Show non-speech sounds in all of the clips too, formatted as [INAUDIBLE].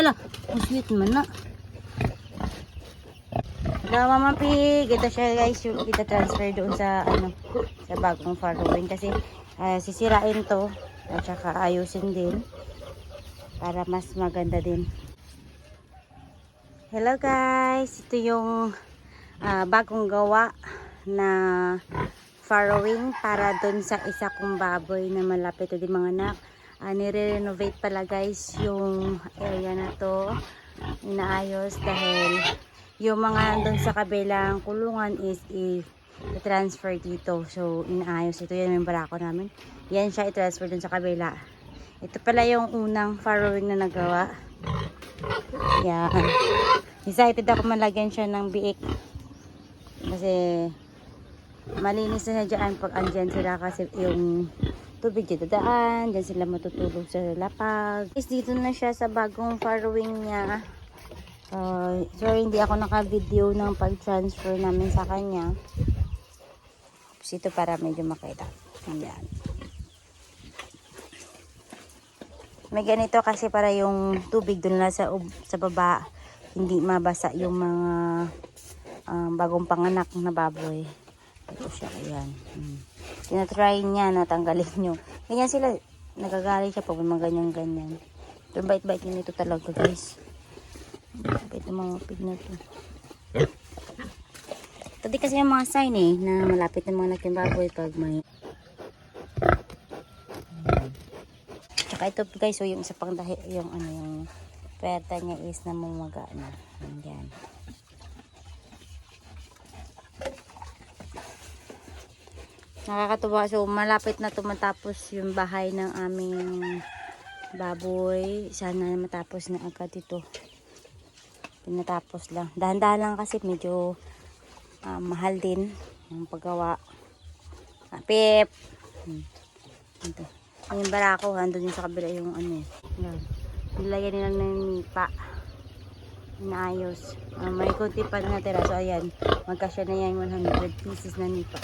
Ala, ang sweet man na. Hello, Mama Pig. Ito siya guys, yung kita transfer doon sa ano, sa bagong following kasi ah, sisirain to at saka ayusin din para mas maganda din. Hello guys, ito yung ah, bagong gawa na farrowing para doon sa isa kong baboy na malapit din mga anak. Uh, nire-renovate pala guys yung area na to. Inaayos dahil yung mga doon sa kabilang kulungan is i-transfer dito. So, inaayos. Ito yan yung barako namin. Yan siya i-transfer doon sa kabila. Ito pala yung unang farrowing na nagawa. Yan. Excited ako malagyan siya ng biik. Kasi malinis na siya dyan pag andyan sila kasi yung tubig dito daan, dyan sila matutulog sa lapag. Is dito na siya sa bagong farrowing niya. Uh, sorry, hindi ako naka-video ng pag-transfer namin sa kanya. Tapos ito para medyo makita. Ayan. May ganito kasi para yung tubig doon na sa, sa baba, hindi mabasa yung mga um, bagong panganak na baboy. Ito siya, ayan. Hmm. Tinatry niya na tanggalin nyo. Ganyan sila, nagagalit siya pag mga ganyan-ganyan. Ito, bait-bait nyo nito talaga, guys. Bait ng mga pig na to. Ito di kasi yung mga sign eh, na malapit ng mga nakin baboy pag may... Tsaka ito guys, so yung isa pang dahi, yung ano, yung pweta niya is namamaga na. Ayan. Nakakatuwa. So, malapit na to matapos yung bahay ng aming baboy. Sana matapos na agad ito. Pinatapos lang. Dahan-dahan lang kasi medyo ah, mahal din ang paggawa. Ah, pip! Hmm. Ito. Yung barako, andun yung sa kabila yung ano eh. Yan. Nilagyan nila ng nipa. Inaayos. Ah, may kunti pa na natira. So, ayan. Magkasya na yan 100 pieces na nipa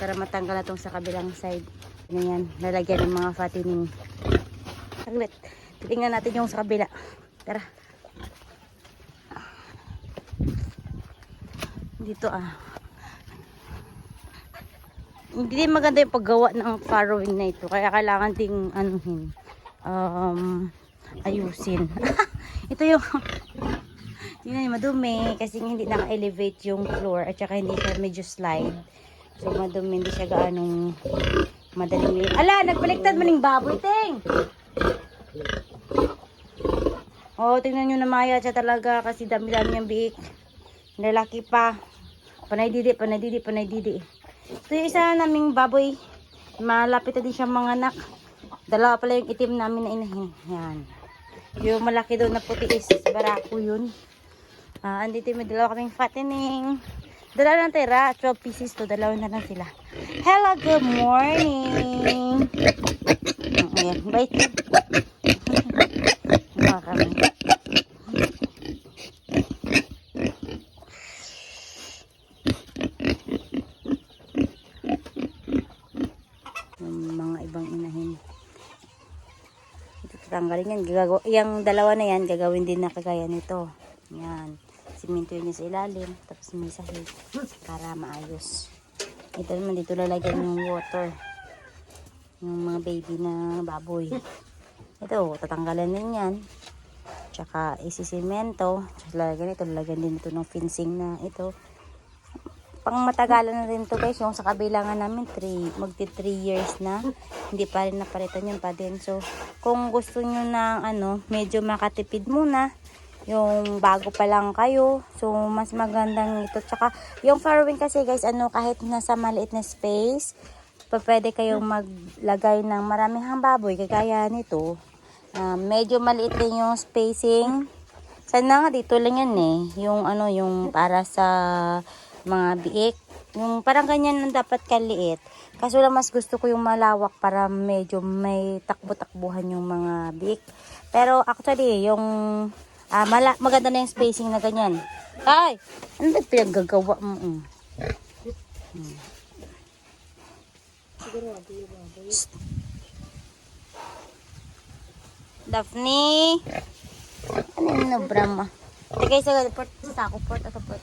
para matanggal na tong sa kabilang side. Ano yan, lalagyan ng mga fattening. Saglit. Titingnan natin yung sa kabila. Tara. Dito ah. Hindi maganda yung paggawa ng farrowing na ito. Kaya kailangan ding anuhin. Um, ayusin. [LAUGHS] ito yung [LAUGHS] Tingnan niyo, madumi kasi hindi naka-elevate yung floor at saka hindi siya medyo slide. So madumi, hindi siya gaanong madaling linis. Ala, nagbaliktad maning baboy, ting! Oh, tingnan nyo na maya siya talaga kasi dami-dami yung biik. Lalaki pa. Panay didi, panay didi, panay didi. Ito yung isa naming baboy. Malapit na din siya mga anak. Dalawa pala yung itim namin na inahin. Yan. Yung malaki doon na puti is barako yun. Ah, andito may dalawa kaming fattening. Dalawa lang tira, 12 pieces to, dalawa na lang sila. Hello, good morning. Ayan, bait. Mga kami. Ibang inahin. Ito tatanggalin yan. Gagawa, yung dalawa na yan, gagawin din na kagaya nito. Yan. Siminto yun sa ilalim. Tapos may sahig. Para maayos. Ito naman dito lalagyan yung water. Yung mga baby na baboy. Ito, tatanggalan din yan. Tsaka isisimento. Tsaka lalagyan ito. Lalagyan din ito ng fencing na ito. Pang matagalan na rin to guys. Yung sa kabilangan namin, 3, magti 3 years na. Hindi pa rin napalitan yun pa din. So, kung gusto nyo ng ano, medyo makatipid muna, yung bago pa lang kayo. So, mas magandang ito. Tsaka, yung farrowing kasi guys, ano, kahit nasa maliit na space, pa pwede kayong maglagay ng maraming baboy. Kagaya nito, ah, medyo maliit din yung spacing. Sana nga dito lang yan eh. Yung ano, yung para sa mga biik. Yung parang ganyan lang dapat kaliit. Kaso lang mas gusto ko yung malawak para medyo may takbo-takbuhan yung mga biik. Pero actually, yung ah, mala maganda na yung spacing na ganyan. Ay! Ano ba pinaggagawa mo? Mm. Mm. Daphne! Ano yung nabrama? Tagay sa port, sa sako port, ato port.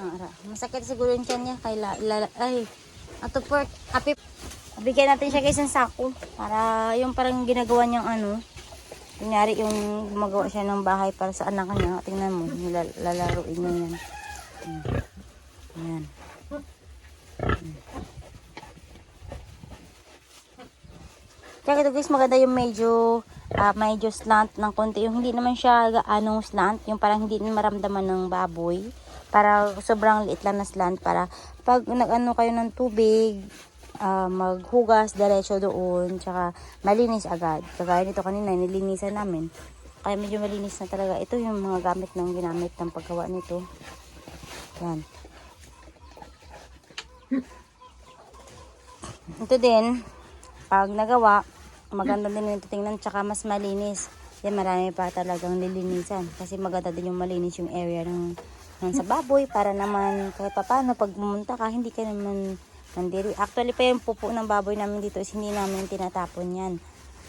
Ah. Masakit siguro yung tiyan niya. Kay la, la- ay, ato port, api. Bigyan natin siya guys ng sako. Para yung parang ginagawa niyang ano. Kunyari yung gumagawa siya ng bahay para sa anak niya. Tingnan mo, lalaruin niya yan. Hmm. Ayan. Kaya ito guys, maganda yung medyo ah, medyo slant ng konti. Yung hindi naman siya gaano slant, yung parang hindi maramdaman ng baboy. Para sobrang liit lang na slant para pag nag-ano kayo ng tubig, ah, maghugas diretso doon, tsaka malinis agad. Kagaya nito kanina, nilinisan namin. Kaya medyo malinis na talaga. Ito yung mga gamit ng ginamit ng paggawa nito. Yan. Ito din, pag nagawa, maganda din yung tingnan, tsaka mas malinis. Yan, marami pa talagang lilinisan. Kasi maganda din yung malinis yung area ng, ng sa baboy para naman kahit pa paano pag pumunta ka, hindi ka naman nandiri. Actually pa yung pupo ng baboy namin dito is hindi namin tinatapon yan.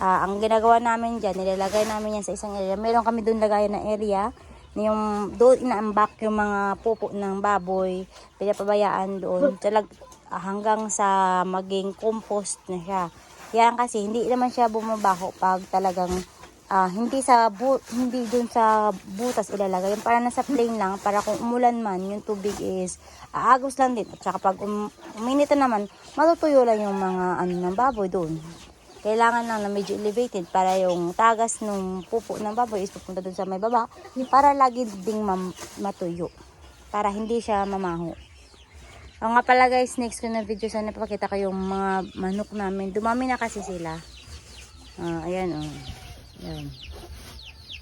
Ah, ang ginagawa namin dyan, nilalagay namin yan sa isang area. Meron kami doon lagayan na area yung doon inaambak yung mga pupo ng baboy, pinapabayaan doon. Talag, hanggang sa maging compost na siya. Yan kasi hindi naman siya bumabaho pag talagang ah, hindi sa bu hindi doon sa butas ilalagay. Yung para nasa plain lang para kung umulan man yung tubig is aagos lang din. At saka pag um, uminit na naman, matutuyo lang yung mga ano ng baboy doon. Kailangan lang na medyo elevated para yung tagas ng pupo ng baboy is pupunta doon sa may baba para lagi ding matuyo. Para hindi siya mamaho. O nga pala guys, next ko na video sana papakita ko yung mga manok namin. Dumami na kasi sila. Ah, ayan oh. Ayan.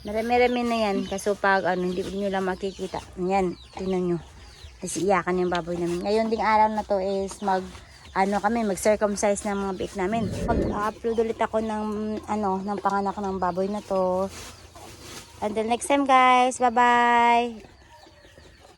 Marami-rami na yan. Kaso pag ano, hindi nyo lang makikita. Ayan, tingnan nyo. Kasi iyakan yung baboy namin. Ngayon ding araw na to is mag ano kami, mag-circumcise ng mga biik namin. Mag-upload ulit ako ng ano, ng panganak ng baboy na to. Until next time guys. Bye-bye.